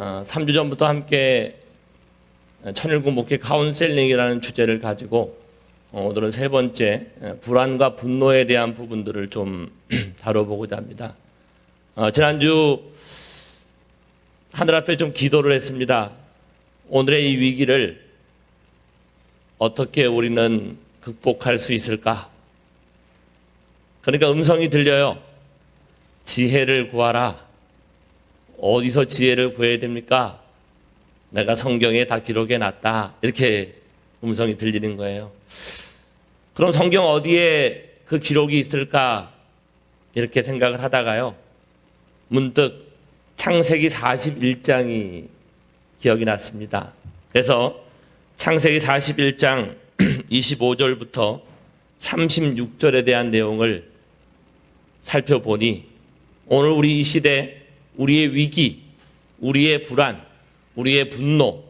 어, 3주 전부터 함께 천일국 목회 카운셀링이라는 주제를 가지고 어, 오늘은 세 번째 어, 불안과 분노에 대한 부분들을 좀 다뤄보고자 합니다. 어, 지난주 하늘 앞에 좀 기도를 했습니다. 오늘의 이 위기를 어떻게 우리는 극복할 수 있을까? 그러니까 음성이 들려요. 지혜를 구하라. 어디서 지혜를 구해야 됩니까? 내가 성경에 다 기록해 놨다. 이렇게 음성이 들리는 거예요. 그럼 성경 어디에 그 기록이 있을까? 이렇게 생각을 하다가요. 문득 창세기 41장이 기억이 났습니다. 그래서 창세기 41장 25절부터 36절에 대한 내용을 살펴보니 오늘 우리 이 시대 우리의 위기, 우리의 불안, 우리의 분노,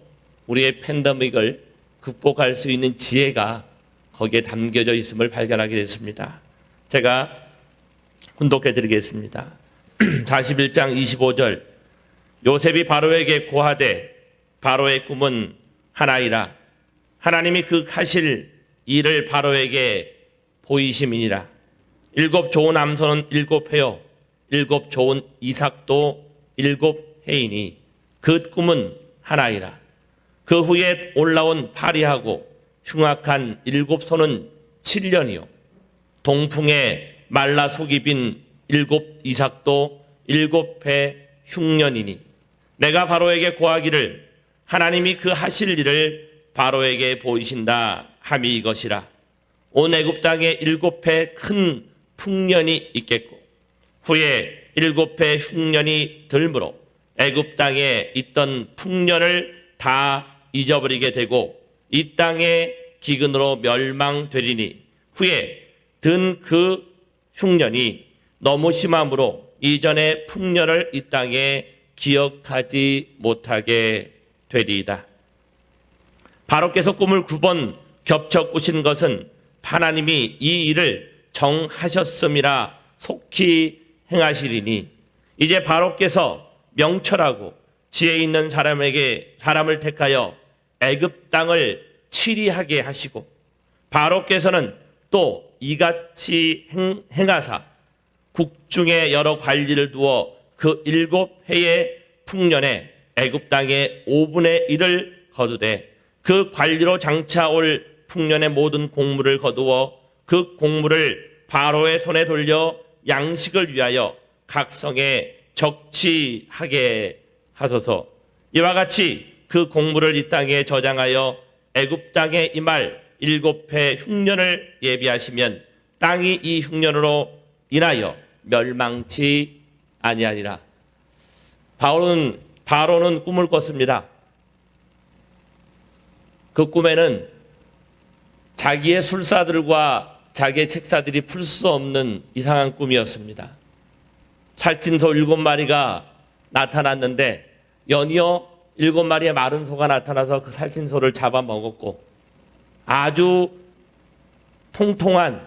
우리의 팬데믹을 극복할 수 있는 지혜가 거기에 담겨져 있음을 발견하게 됐습니다. 제가 훈독해 드리겠습니다. 41장 25절 요셉이 바로에게 고하되 바로의 꿈은 하나이라 하나님이 그 하실 일을 바로에게 보이심이니라 일곱 좋은 암소는 일곱 해요 일곱 좋은 이삭도 일곱 해이니 그 꿈은 하나이라. 그 후에 올라온 파리하고 흉악한 일곱 소는 7년이요. 동풍에 말라 속이 빈 일곱 이삭도 일곱 해 흉년이니 내가 바로에게 고하기를 하나님이 그 하실 일을 바로에게 보이신다 함이 이것이라. 온 애굽 땅에 일곱 해 큰 풍년이 있겠고 후에 일곱 해 흉년이 들므로 애굽 땅에 있던 풍년을 다 잊어버리게 되고 이 땅의 기근으로 멸망되리니 후에 든 그 흉년이 너무 심함으로 이전의 풍년을 이 땅에 기억하지 못하게 되리이다. 바로께서 꿈을 구번 겹쳐 꾸신 것은 하나님이 이 일을 정하셨음이라 속히 행하시리니 이제 바로께서 명철하고 지혜 있는 사람에게 사람을 택하여 애굽 땅을 치리하게 하시고 바로께서는 또 이같이 행, 행하사 국중에 여러 관리를 두어 그 일곱 해의 풍년에 애굽 땅의 5분의 1을 거두되 그 관리로 장차 올 풍년의 모든 공물을 거두어 그 공물을 바로의 손에 돌려 양식을 위하여 각 성에 적치하게 하소서. 이와 같이 그 공물을 이 땅에 저장하여 애굽 땅에 이말 일곱 해 흉년을 예비하시면 땅이 이 흉년으로 인하여 멸망치 아니하리라. 바로는 바로는 꿈을 꿨습니다. 그 꿈에는 자기의 술사들과 자기의 책사들이 풀 수 없는 이상한 꿈이었습니다. 살찐소 일곱 마리가 나타났는데 연이어 일곱 마리의 마른 소가 나타나서 그 살찐 소를 잡아먹었고 아주 통통한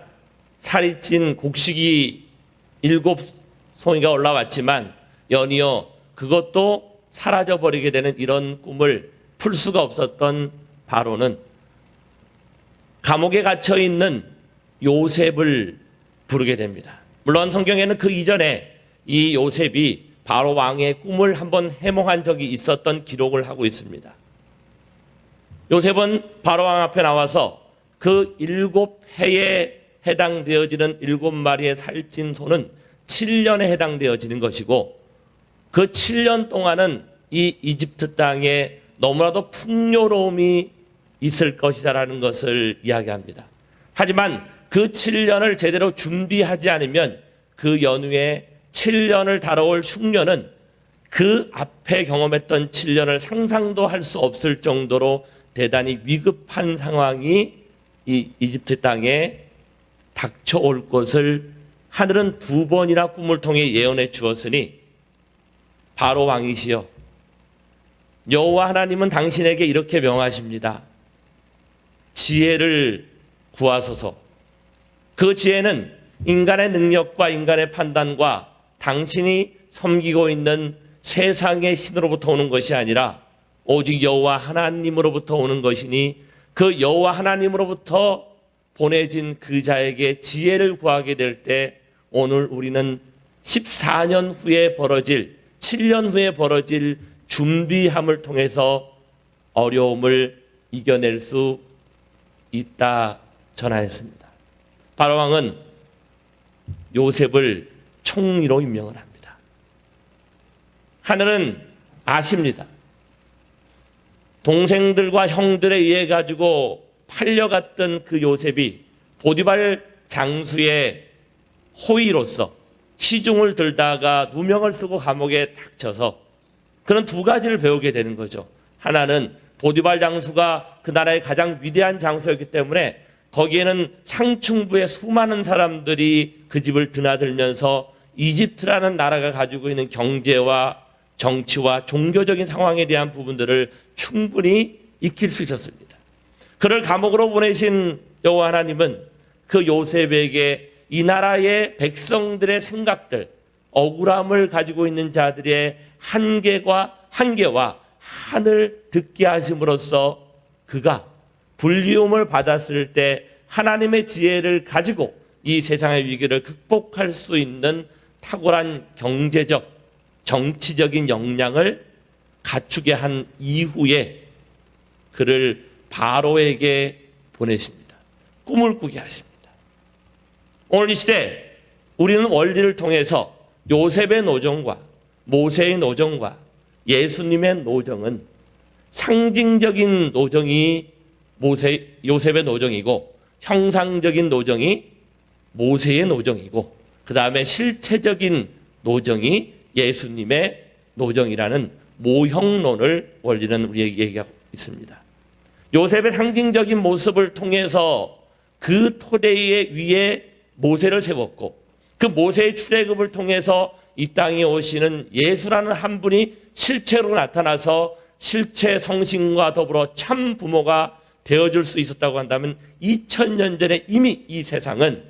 살이 찐 곡식이 일곱 송이가 올라왔지만 연이어 그것도 사라져 버리게 되는 이런 꿈을 풀 수가 없었던 바로는 감옥에 갇혀 있는 요셉을 부르게 됩니다. 물론 성경에는 그 이전에 이 요셉이 바로 왕의 꿈을 한번 해몽한 적이 있었던 기록을 하고 있습니다. 요셉은 바로 왕 앞에 나와서 그 일곱 해에 해당되어지는 일곱 마리의 살찐 소는 7년에 해당되어지는 것이고 그 7년 동안은 이 이집트 땅에 너무나도 풍요로움이 있을 것이다라는 것을 이야기합니다. 하지만 그 7년을 제대로 준비하지 않으면 그 연후에 7년을 다뤄올 흉년은 그 앞에 경험했던 7년을 상상도 할 수 없을 정도로 대단히 위급한 상황이 이 이집트 땅에 닥쳐올 것을 하늘은 두 번이나 꿈을 통해 예언해 주었으니 바로 왕이시여 여호와 하나님은 당신에게 이렇게 명하십니다. 지혜를 구하소서. 그 지혜는 인간의 능력과 인간의 판단과 당신이 섬기고 있는 세상의 신으로부터 오는 것이 아니라 오직 여호와 하나님으로부터 오는 것이니 그 여호와 하나님으로부터 보내진 그 자에게 지혜를 구하게 될 때 오늘 우리는 14년 후에 벌어질 7년 후에 벌어질 준비함을 통해서 어려움을 이겨낼 수 있다 전하였습니다. 바로 왕은 요셉을 총리로 임명을 합니다. 하늘은 아십니다. 동생들과 형들에 의해 가지고 팔려갔던 그 요셉이 보디발 장수의 호의로서 시중을 들다가 누명을 쓰고 감옥에 닥쳐서 그런 두 가지를 배우게 되는 거죠. 하나는 보디발 장수가 그 나라의 가장 위대한 장수였기 때문에 거기에는 상층부의 수많은 사람들이 그 집을 드나들면서 이집트라는 나라가 가지고 있는 경제와 정치와 종교적인 상황에 대한 부분들을 충분히 익힐 수 있었습니다. 그를 감옥으로 보내신 여호와 하나님은 그 요셉에게 이 나라의 백성들의 생각들, 억울함을 가지고 있는 자들의 한계와 한계와 한을 듣게 하심으로써 그가 불리움을 받았을 때 하나님의 지혜를 가지고 이 세상의 위기를 극복할 수 있는 탁월한 경제적, 정치적인 역량을 갖추게 한 이후에 그를 바로에게 보내십니다. 꿈을 꾸게 하십니다. 오늘 이 시대 우리는 원리를 통해서 요셉의 노정과 모세의 노정과 예수님의 노정은 상징적인 노정이 모세 요셉의 노정이고 형상적인 노정이 모세의 노정이고 그 다음에 실체적인 노정이 예수님의 노정이라는 모형론을 원리는 우리에게 얘기하고 있습니다. 요셉의 상징적인 모습을 통해서 그 토대의 위에 모세를 세웠고 그 모세의 출애굽을 통해서 이 땅에 오시는 예수라는 한 분이 실체로 나타나서 실체 성신과 더불어 참 부모가 되어줄 수 있었다고 한다면 2000년 전에 이미 이 세상은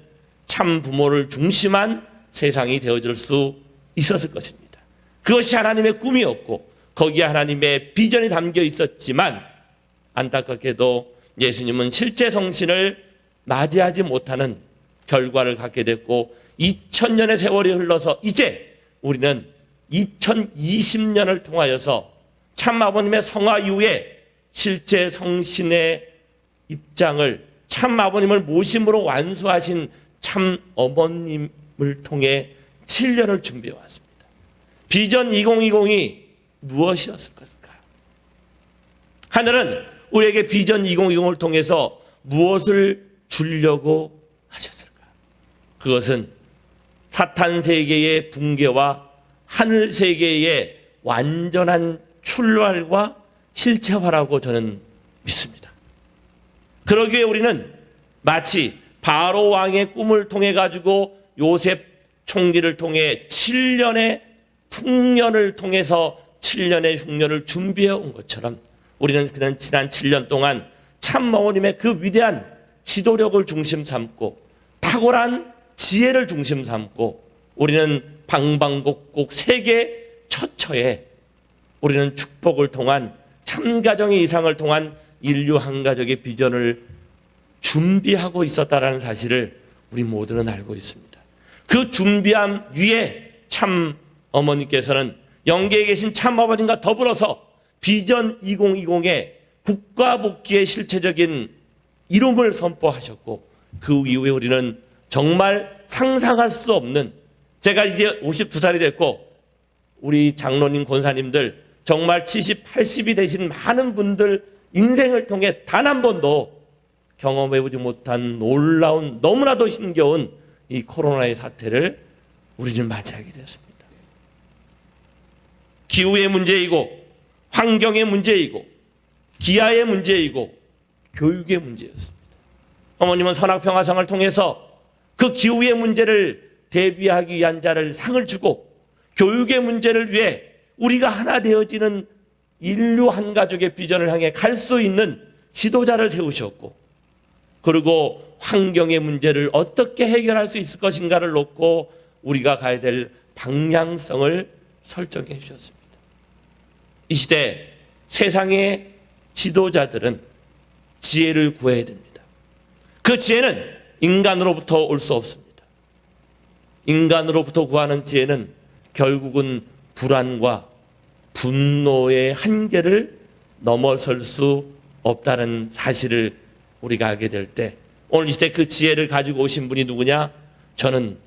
참 부모를 중심한 세상이 되어줄 수 있었을 것입니다. 그것이 하나님의 꿈이었고 거기에 하나님의 비전이 담겨 있었지만 안타깝게도 예수님은 실제 성신을 맞이하지 못하는 결과를 갖게 됐고 2000년의 세월이 흘러서 이제 우리는 2020년을 통하여서 참 아버님의 성화 이후에 실제 성신의 입장을 참 아버님을 모심으로 완수하신 참 어머님을 통해 7년을 준비해 왔습니다. 비전 2020이 무엇이었을 것일까요? 하늘은 우리에게 비전 2020을 통해서 무엇을 주려고 하셨을까요? 그것은 사탄 세계의 붕괴와 하늘 세계의 완전한 출발과 실체화라고 저는 믿습니다. 그러기에 우리는 마치 바로 왕의 꿈을 통해 가지고 요셉 총리를 통해 7년의 풍년을 통해서 7년의 흉년을 준비해 온 것처럼 우리는 그는 지난 7년 동안 참모님의 그 위대한 지도력을 중심 삼고 탁월한 지혜를 중심 삼고 우리는 방방곡곡 세계 처처에 우리는 축복을 통한 참가정의 이상을 통한 인류 한 가족의 비전을 준비하고 있었다라는 사실을 우리 모두는 알고 있습니다. 그 준비함 위에 참 어머니께서는 영계에 계신 참 어머님과 더불어서 비전 2020의 국가 복귀의 실체적인 이름을 선포하셨고 그 이후에 우리는 정말 상상할 수 없는 제가 이제 52살이 됐고 우리 장로님 권사님들 정말 70, 80이 되신 많은 분들 인생을 통해 단 한 번도 경험해보지 못한 놀라운 너무나도 힘겨운 이 코로나의 사태를 우리는 맞이하게 되었습니다. 기후의 문제이고 환경의 문제이고 기아의 문제이고 교육의 문제였습니다. 어머님은 선악평화상을 통해서 그 기후의 문제를 대비하기 위한 자를 상을 주고 교육의 문제를 위해 우리가 하나 되어지는 인류 한 가족의 비전을 향해 갈 수 있는 지도자를 세우셨고 그리고 환경의 문제를 어떻게 해결할 수 있을 것인가를 놓고 우리가 가야 될 방향성을 설정해 주셨습니다. 이 시대 세상의 지도자들은 지혜를 구해야 됩니다. 그 지혜는 인간으로부터 올 수 없습니다. 인간으로부터 구하는 지혜는 결국은 불안과 분노의 한계를 넘어설 수 없다는 사실을 우리가 알게 될 때 오늘 이 시대 그 지혜를 가지고 오신 분이 누구냐? 저는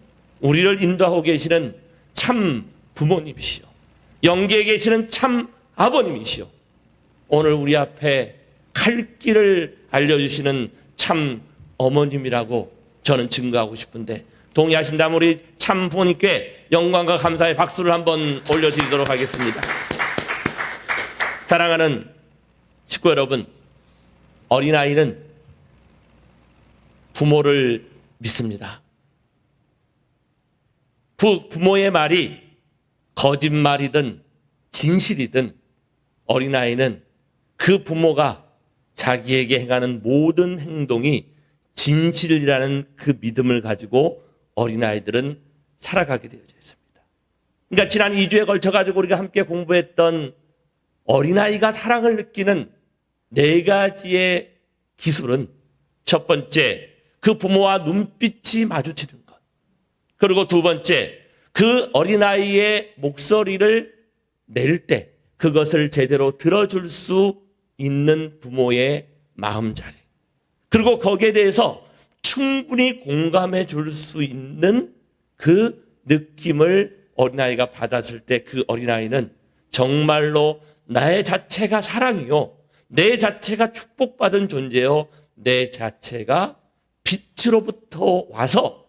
우리를 인도하고 계시는 참 부모님이시요. 영계에 계시는 참 아버님이시요. 오늘 우리 앞에 갈 길을 알려주시는 참 어머님이라고 저는 증거하고 싶은데 동의하신다면 우리 참 부모님께 영광과 감사의 박수를 한번 올려드리도록 하겠습니다. 사랑하는 식구 여러분, 어린아이는 부모를 믿습니다. 그 부모의 말이 거짓말이든 진실이든 어린아이는 그 부모가 자기에게 행하는 모든 행동이 진실이라는 그 믿음을 가지고 어린아이들은 살아가게 되어져 있습니다. 그러니까 지난 2주에 걸쳐 가지고 우리가 함께 공부했던 어린아이가 사랑을 느끼는 네 가지의 기술은 첫 번째, 그 부모와 눈빛이 마주치는 것. 그리고 두 번째, 그 어린아이의 목소리를 낼 때 그것을 제대로 들어줄 수 있는 부모의 마음 자리. 그리고 거기에 대해서 충분히 공감해 줄 수 있는 그 느낌을 어린아이가 받았을 때 그 어린아이는 정말로 나의 자체가 사랑이요. 내 자체가 축복받은 존재요. 내 자체가 빛으로부터 와서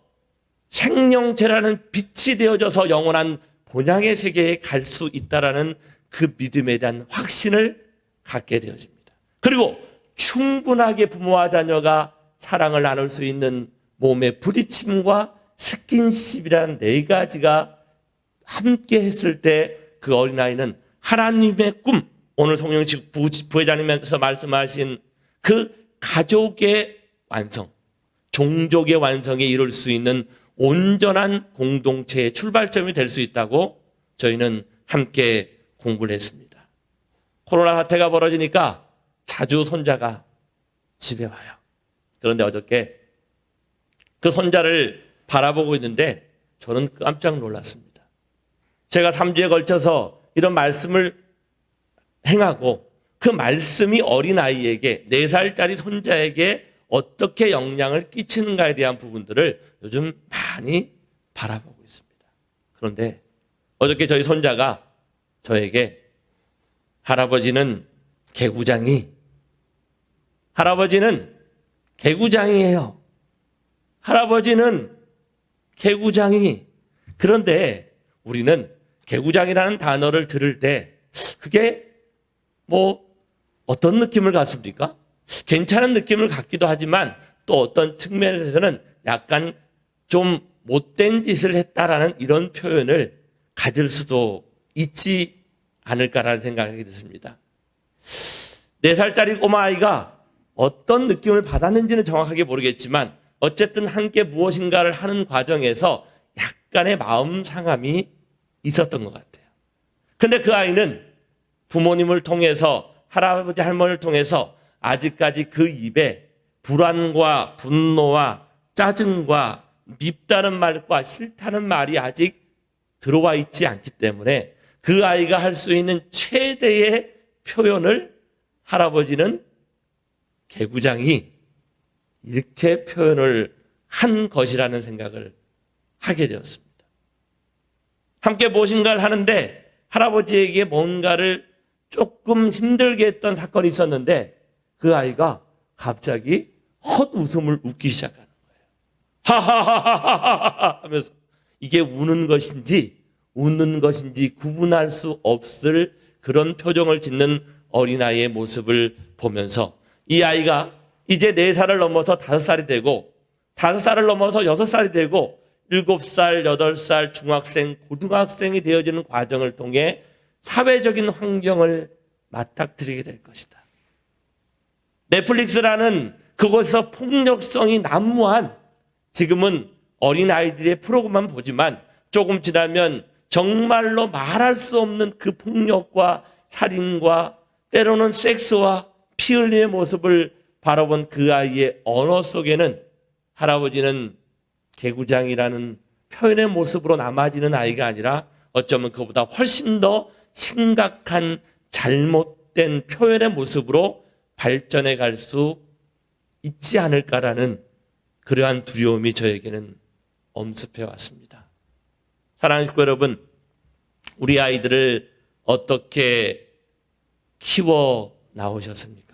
생명체라는 빛이 되어져서 영원한 본향의 세계에 갈 수 있다라는 그 믿음에 대한 확신을 갖게 되어집니다. 그리고 충분하게 부모와 자녀가 사랑을 나눌 수 있는 몸의 부딪힘과 스킨십이라는 네 가지가 함께 했을 때 그 어린아이는 하나님의 꿈, 오늘 성령 부회장님께서 말씀하신 그 가족의 완성, 종족의 완성에 이룰 수 있는 온전한 공동체의 출발점이 될 수 있다고 저희는 함께 공부를 했습니다. 코로나 사태가 벌어지니까 자주 손자가 집에 와요. 그런데 어저께 그 손자를 바라보고 있는데 저는 깜짝 놀랐습니다. 제가 3주에 걸쳐서 이런 말씀을 행하고 그 말씀이 어린아이에게 4살짜리 손자에게 어떻게 영향을 끼치는가에 대한 부분들을 요즘 많이 바라보고 있습니다. 그런데 어저께 저희 손자가 저에게 할아버지는 개구장이 할아버지는 개구장이에요. 할아버지는 개구장이 그런데 우리는 개구장이라는 단어를 들을 때 그게 뭐 어떤 느낌을 갖습니까? 괜찮은 느낌을 갖기도 하지만 또 어떤 측면에서는 약간 좀 못된 짓을 했다라는 이런 표현을 가질 수도 있지 않을까라는 생각이 듭니다. 네 살짜리 꼬마 아이가 어떤 느낌을 받았는지는 정확하게 모르겠지만 어쨌든 함께 무엇인가를 하는 과정에서 약간의 마음 상함이 있었던 것 같아요. 근데 그 아이는 부모님을 통해서 할아버지 할머니를 통해서 아직까지 그 입에 불안과 분노와 짜증과 밉다는 말과 싫다는 말이 아직 들어와 있지 않기 때문에 그 아이가 할 수 있는 최대의 표현을 할아버지는 개구장이 이렇게 표현을 한 것이라는 생각을 하게 되었습니다. 함께 무엇인가를 하는데 할아버지에게 뭔가를 조금 힘들게 했던 사건이 있었는데 그 아이가 갑자기 헛웃음을 웃기 시작하는 거예요. 하하하하하하 하면서 이게 우는 것인지 웃는 것인지 구분할 수 없을 그런 표정을 짓는 어린아이의 모습을 보면서 이 아이가 이제 네 살을 넘어서 다섯 살이 되고 다섯 살을 넘어서 여섯 살이 되고 일곱 살, 여덟 살 중학생, 고등학생이 되어지는 과정을 통해 사회적인 환경을 맞닥뜨리게 될 것이다. 넷플릭스라는 그곳에서 폭력성이 난무한 지금은 어린 아이들의 프로그램만 보지만 조금 지나면 정말로 말할 수 없는 그 폭력과 살인과 때로는 섹스와 피 흘림의 모습을 바라본 그 아이의 언어 속에는 할아버지는 개구장이라는 표현의 모습으로 남아지는 아이가 아니라 어쩌면 그보다 훨씬 더 심각한 잘못된 표현의 모습으로 발전해 갈 수 있지 않을까라는 그러한 두려움이 저에게는 엄습해 왔습니다. 사랑하는 식구 여러분, 우리 아이들을 어떻게 키워 나오셨습니까?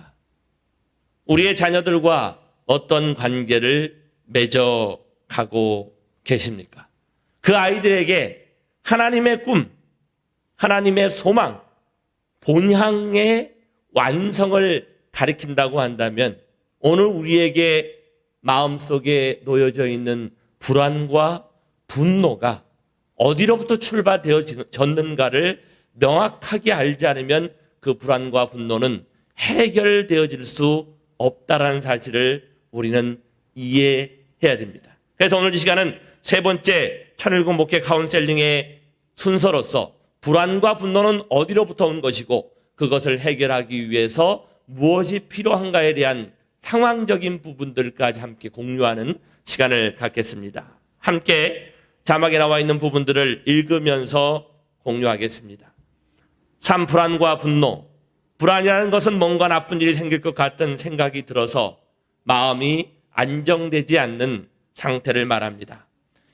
우리의 자녀들과 어떤 관계를 맺어 가고 계십니까? 그 아이들에게 하나님의 꿈, 하나님의 소망, 본향의 완성을 가리킨다고 한다면 오늘 우리에게 마음속에 놓여져 있는 불안과 분노가 어디로부터 출발되어졌는가를 명확하게 알지 않으면 그 불안과 분노는 해결되어질 수 없다라는 사실을 우리는 이해해야 됩니다. 그래서 오늘 이 시간은 세 번째 천일군 목회 카운셀링의 순서로서 불안과 분노는 어디로부터 온 것이고 그것을 해결하기 위해서 무엇이 필요한가에 대한 상황적인 부분들까지 함께 공유하는 시간을 갖겠습니다. 함께 자막에 나와 있는 부분들을 읽으면서 공유하겠습니다. 참 불안과 분노. 불안이라는 것은 뭔가 나쁜 일이 생길 것 같은 생각이 들어서 마음이 안정되지 않는 상태를 말합니다.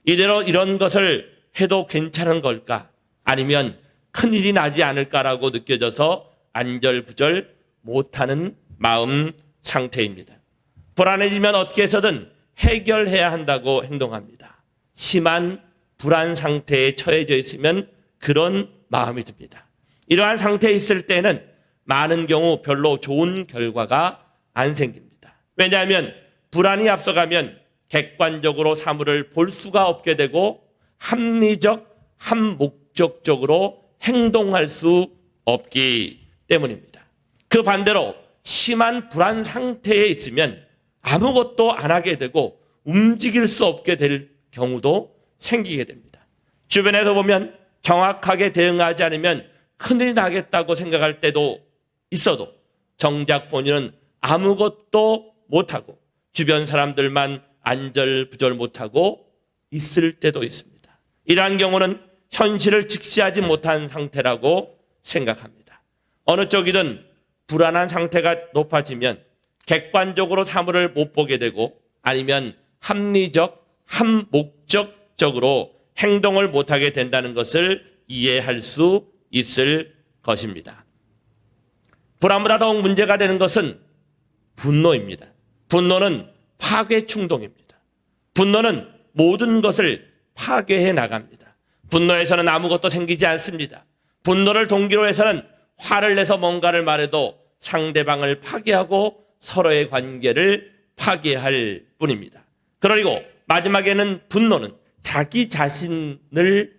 이대로 이런 것을 해도 괜찮은 걸까? 아니면 큰일이 나지 않을까라고 느껴져서 안절부절 못하는 마음 상태입니다. 불안해지면 어떻게 해서든 해결해야 한다고 행동합니다. 심한 불안 상태에 처해져 있으면 그런 마음이 듭니다. 이러한 상태에 있을 때는 많은 경우 별로 좋은 결과가 안 생깁니다. 왜냐하면 불안이 앞서가면 객관적으로 사물을 볼 수가 없게 되고 합리적, 한목적적으로 행동할 수 없기 때문입니다. 그 반대로 심한 불안 상태에 있으면 아무것도 안 하게 되고 움직일 수 없게 될 경우도 생기게 됩니다. 주변에서 보면 정확하게 대응하지 않으면 큰일이 나겠다고 생각할 때도 있어도 정작 본인은 아무것도 못하고 주변 사람들만 안절부절 못하고 있을 때도 있습니다. 이러한 경우는 현실을 직시하지 못한 상태라고 생각합니다. 어느 쪽이든 불안한 상태가 높아지면 객관적으로 사물을 못 보게 되고 아니면 합리적, 한목적적으로 행동을 못하게 된다는 것을 이해할 수 있을 것입니다. 불안보다 더욱 문제가 되는 것은 분노입니다. 분노는 파괴 충동입니다. 분노는 모든 것을 파괴해 나갑니다. 분노에서는 아무것도 생기지 않습니다. 분노를 동기로 해서는 화를 내서 뭔가를 말해도 상대방을 파괴하고 서로의 관계를 파괴할 뿐입니다. 그리고 마지막에는 분노는 자기 자신을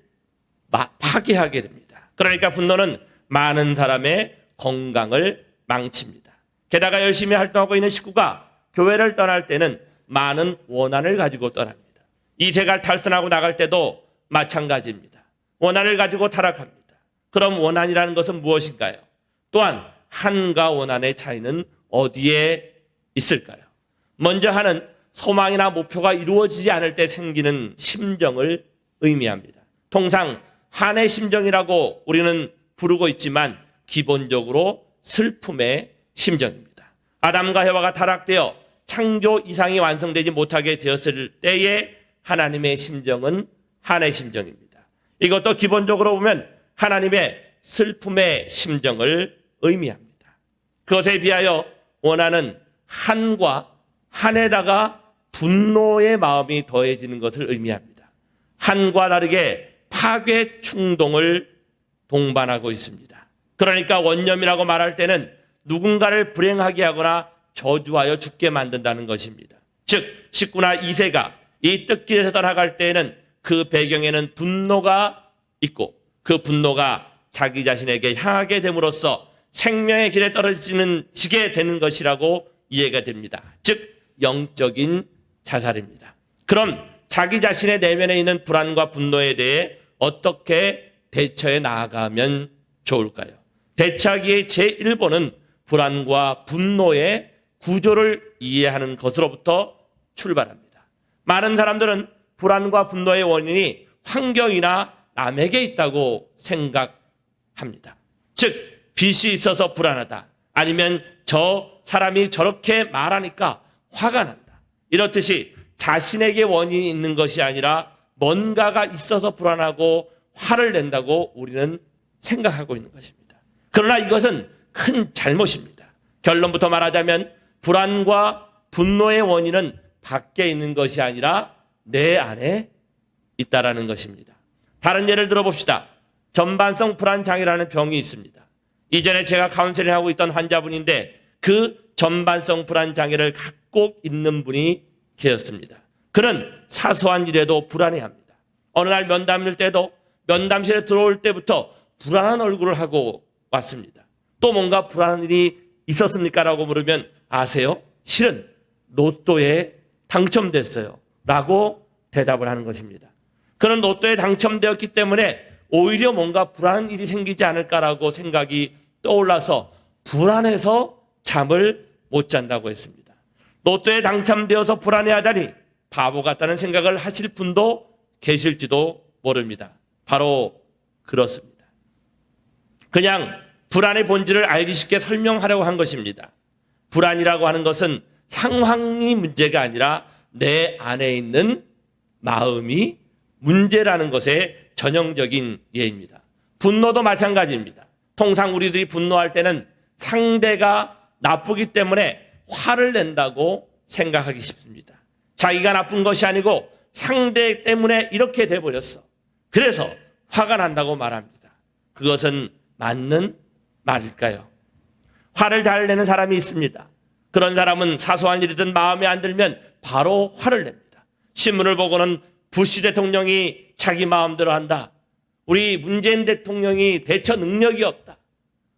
파괴하게 됩니다. 그러니까 분노는 많은 사람의 건강을 망칩니다. 게다가 열심히 활동하고 있는 식구가 교회를 떠날 때는 많은 원한을 가지고 떠납니다. 이 제가 탈선하고 나갈 때도 마찬가지입니다. 원한을 가지고 타락합니다. 그럼 원한이라는 것은 무엇인가요? 또한 한과 원한의 차이는 어디에 있을까요? 먼저 하는 소망이나 목표가 이루어지지 않을 때 생기는 심정을 의미합니다. 통상 한의 심정이라고 우리는 부르고 있지만 기본적으로 슬픔의 심정입니다. 아담과 해와가 타락되어 창조 이상이 완성되지 못하게 되었을 때에 하나님의 심정은 한의 심정입니다. 이것도 기본적으로 보면 하나님의 슬픔의 심정을 의미합니다. 그것에 비하여 원하는 한과 한에다가 분노의 마음이 더해지는 것을 의미합니다. 한과 다르게 파괴 충동을 동반하고 있습니다. 그러니까 원념이라고 말할 때는 누군가를 불행하게 하거나 저주하여 죽게 만든다는 것입니다. 즉, 식구나 이세가 이 뜻길에서 떠나갈 때에는 그 배경에는 분노가 있고 그 분노가 자기 자신에게 향하게 됨으로써 생명의 길에 떨어지는 지게 되는 것이라고 이해가 됩니다. 즉 영적인 자살입니다. 그럼 자기 자신의 내면에 있는 불안과 분노에 대해 어떻게 대처해 나아가면 좋을까요? 대차기의 제1번은 불안과 분노의 구조를 이해하는 것으로부터 출발합니다. 많은 사람들은 불안과 분노의 원인이 환경이나 남에게 있다고 생각합니다. 즉, 빚이 있어서 불안하다. 아니면 저 사람이 저렇게 말하니까 화가 난다. 이렇듯이 자신에게 원인이 있는 것이 아니라 뭔가가 있어서 불안하고 화를 낸다고 우리는 생각하고 있는 것입니다. 그러나 이것은 큰 잘못입니다. 결론부터 말하자면 불안과 분노의 원인은 밖에 있는 것이 아니라 내 안에 있다라는 것입니다. 다른 예를 들어봅시다. 전반성 불안 장애라는 병이 있습니다. 이전에 제가 카운셀링 하고 있던 환자분인데 그 전반성 불안 장애를 갖고 있는 분이 계셨습니다. 그는 사소한 일에도 불안해합니다. 어느 날 면담일 때도 면담실에 들어올 때부터 불안한 얼굴을 하고 왔습니다. 또 뭔가 불안한 일이 있었습니까? 라고 물으면 아세요? 실은 로또에 당첨됐어요. 라고 대답을 하는 것입니다. 그는 로또에 당첨되었기 때문에 오히려 뭔가 불안한 일이 생기지 않을까라고 생각이 떠올라서 불안해서 잠을 못 잔다고 했습니다. 로또에 당첨되어서 불안해하다니 바보 같다는 생각을 하실 분도 계실지도 모릅니다. 바로 그렇습니다. 그냥 불안의 본질을 알기 쉽게 설명하려고 한 것입니다. 불안이라고 하는 것은 상황이 문제가 아니라 내 안에 있는 마음이 문제라는 것의 전형적인 예입니다. 분노도 마찬가지입니다. 통상 우리들이 분노할 때는 상대가 나쁘기 때문에 화를 낸다고 생각하기 쉽습니다. 자기가 나쁜 것이 아니고 상대 때문에 이렇게 돼버렸어. 그래서 화가 난다고 말합니다. 그것은 맞는 말일까요? 화를 잘 내는 사람이 있습니다. 그런 사람은 사소한 일이든 마음에 안 들면 바로 화를 냅니다. 신문을 보고는 부시 대통령이 자기 마음대로 한다. 우리 문재인 대통령이 대처 능력이 없다.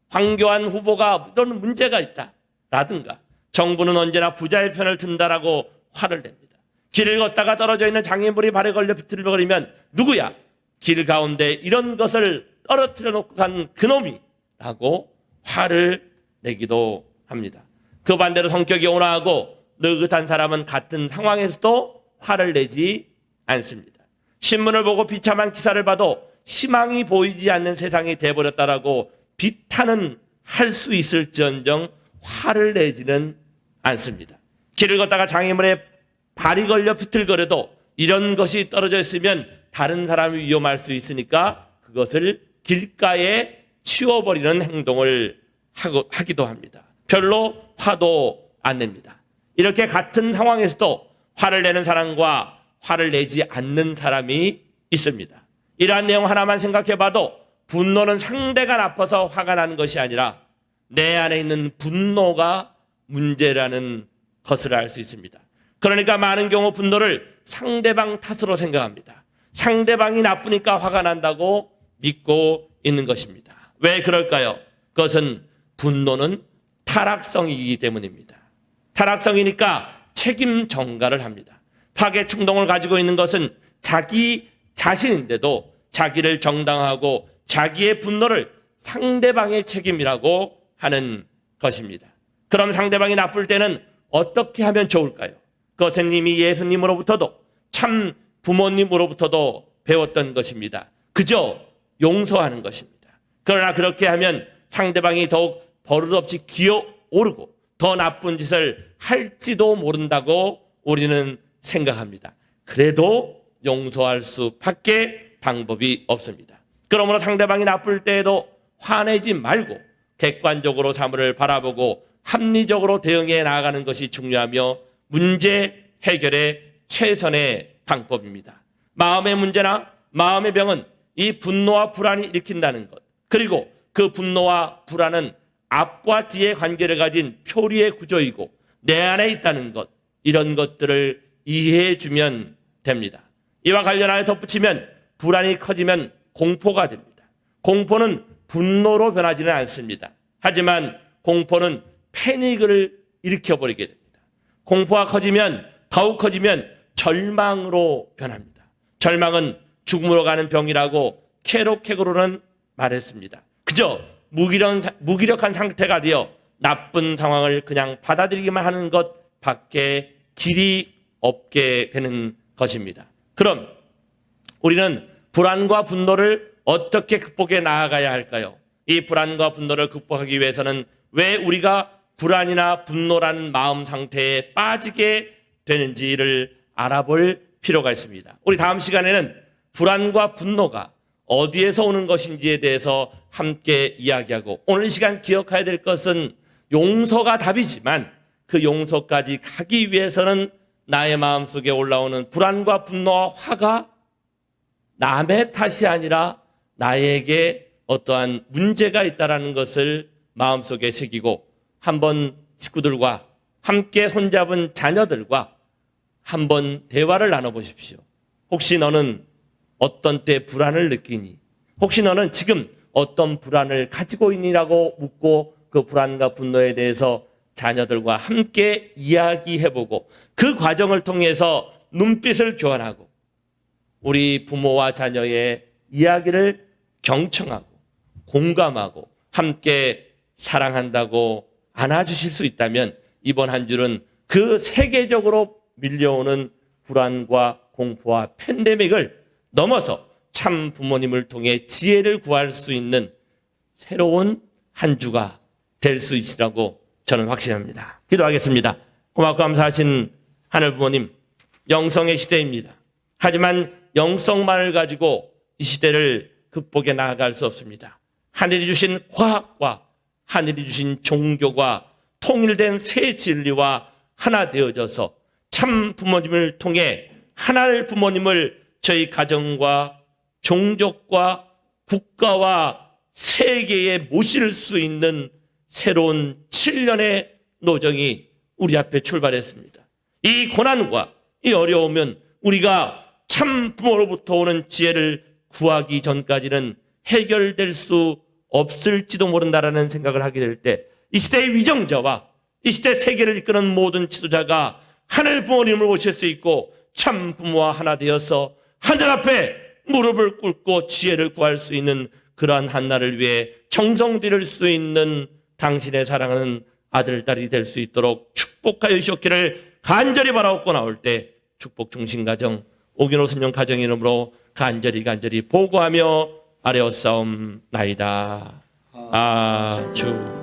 황교안 후보가 이런 문제가 있다. 라든가 정부는 언제나 부자의 편을 든다라고 화를 냅니다. 길을 걷다가 떨어져 있는 장애물이 발에 걸려 비틀거리면 누구야? 길 가운데 이런 것을 떨어뜨려 놓고 간 그놈이 라고 화를 내기도 합니다. 그 반대로 성격이 온화하고 느긋한 사람은 같은 상황에서도 화를 내지 않습니다. 신문을 보고 비참한 기사를 봐도 희망이 보이지 않는 세상이 돼버렸다라고 비탄은 할 수 있을지언정 화를 내지는 않습니다. 길을 걷다가 장애물에 발이 걸려 비틀거려도 이런 것이 떨어져 있으면 다른 사람이 위험할 수 있으니까 그것을 길가에 치워버리는 행동을 하기도 합니다. 별로 화도 안 냅니다. 이렇게 같은 상황에서도 화를 내는 사람과 화를 내지 않는 사람이 있습니다. 이러한 내용 하나만 생각해 봐도 분노는 상대가 나빠서 화가 나는 것이 아니라 내 안에 있는 분노가 문제라는 것을 알 수 있습니다. 그러니까 많은 경우 분노를 상대방 탓으로 생각합니다. 상대방이 나쁘니까 화가 난다고 믿고 있는 것입니다. 왜 그럴까요? 그것은 분노는 타락성이기 때문입니다. 타락성이니까 책임 전가를 합니다. 파괴 충동을 가지고 있는 것은 자기 자신인데도 자기를 정당하고 자기의 분노를 상대방의 책임이라고 하는 것입니다. 그럼 상대방이 나쁠 때는 어떻게 하면 좋을까요? 그것은 이미 예수님으로부터도 참 부모님으로부터도 배웠던 것입니다. 그저 용서하는 것입니다. 그러나 그렇게 하면 상대방이 더욱 버릇없이 기어오르고 더 나쁜 짓을 할지도 모른다고 우리는 생각합니다. 그래도 용서할 수밖에 방법이 없습니다. 그러므로 상대방이 나쁠 때에도 화내지 말고 객관적으로 사물을 바라보고 합리적으로 대응해 나가는 것이 중요하며 문제 해결의 최선의 방법입니다. 마음의 문제나 마음의 병은 이 분노와 불안이 일으킨다는 것. 그리고 그 분노와 불안은 앞과 뒤의 관계를 가진 표리의 구조이고 내 안에 있다는 것. 이런 것들을 이해해 주면 됩니다. 이와 관련하여 덧붙이면 불안이 커지면 공포가 됩니다. 공포는 분노로 변하지는 않습니다. 하지만 공포는 패닉을 일으켜버리게 됩니다. 공포가 커지면 더욱 커지면 절망으로 변합니다. 절망은 죽음으로 가는 병이라고 케로케고로는 말했습니다. 그저 무기력, 무기력 한 상태가 되어 나쁜 상황을 그냥 받아들이기만 하는 것 밖에 길이 없게 되는 것입니다. 그럼 우리는 불안과 분노를 어떻게 극복해 나아가야 할까요? 이 불안과 분노를 극복하기 위해서는 왜 우리가 불안이나 분노라는 마음 상태에 빠지게 되는지를 알아볼 필요가 있습니다. 우리 다음 시간에는 불안과 분노가 어디에서 오는 것인지에 대해서 함께 이야기하고 오늘 시간 기억해야 될 것은 용서가 답이지만 그 용서까지 가기 위해서는 나의 마음속에 올라오는 불안과 분노와 화가 남의 탓이 아니라 나에게 어떠한 문제가 있다라는 것을 마음속에 새기고 한번 식구들과 함께 손잡은 자녀들과 한번 대화를 나눠 보십시오. 혹시 너는 어떤 때 불안을 느끼니? 혹시 너는 지금 어떤 불안을 가지고 있니라고 묻고 그 불안과 분노에 대해서 자녀들과 함께 이야기해보고 그 과정을 통해서 눈빛을 교환하고 우리 부모와 자녀의 이야기를 경청하고 공감하고 함께 사랑한다고 안아주실 수 있다면 이번 한 주는 그 세계적으로 밀려오는 불안과 공포와 팬데믹을 넘어서 참 부모님을 통해 지혜를 구할 수 있는 새로운 한 주가 될 수 있으라고 저는 확신합니다. 기도하겠습니다. 고맙고 감사하신 하늘 부모님, 영성의 시대입니다. 하지만 영성만을 가지고 이 시대를 극복해 나아갈 수 없습니다. 하늘이 주신 과학과 하늘이 주신 종교가 통일된 새 진리와 하나 되어져서 참 부모님을 통해 하나를 부모님을 저희 가정과 종족과 국가와 세계에 모실 수 있는 새로운 7년의 노정이 우리 앞에 출발했습니다. 이 고난과 이 어려움은 우리가 참 부모로부터 오는 지혜를 구하기 전까지는 해결될 수 없을지도 모른다라는 생각을 하게 될 때 이 시대의 위정자와 이 시대 세계를 이끄는 모든 지도자가 하늘 부모님을 모실 수 있고 참 부모와 하나 되어서 하늘 앞에 무릎을 꿇고 지혜를 구할 수 있는 그러한 한나를 위해 정성 들일 수 있는 당신의 사랑하는 아들, 딸이 될 수 있도록 축복하여 주셨기를 간절히 바라옵고 나올 때 축복 중심 가정, 오기노 순영 가정 이름으로 간절히 간절히 보고하며 아뢰어 싸움 나이다. 아주.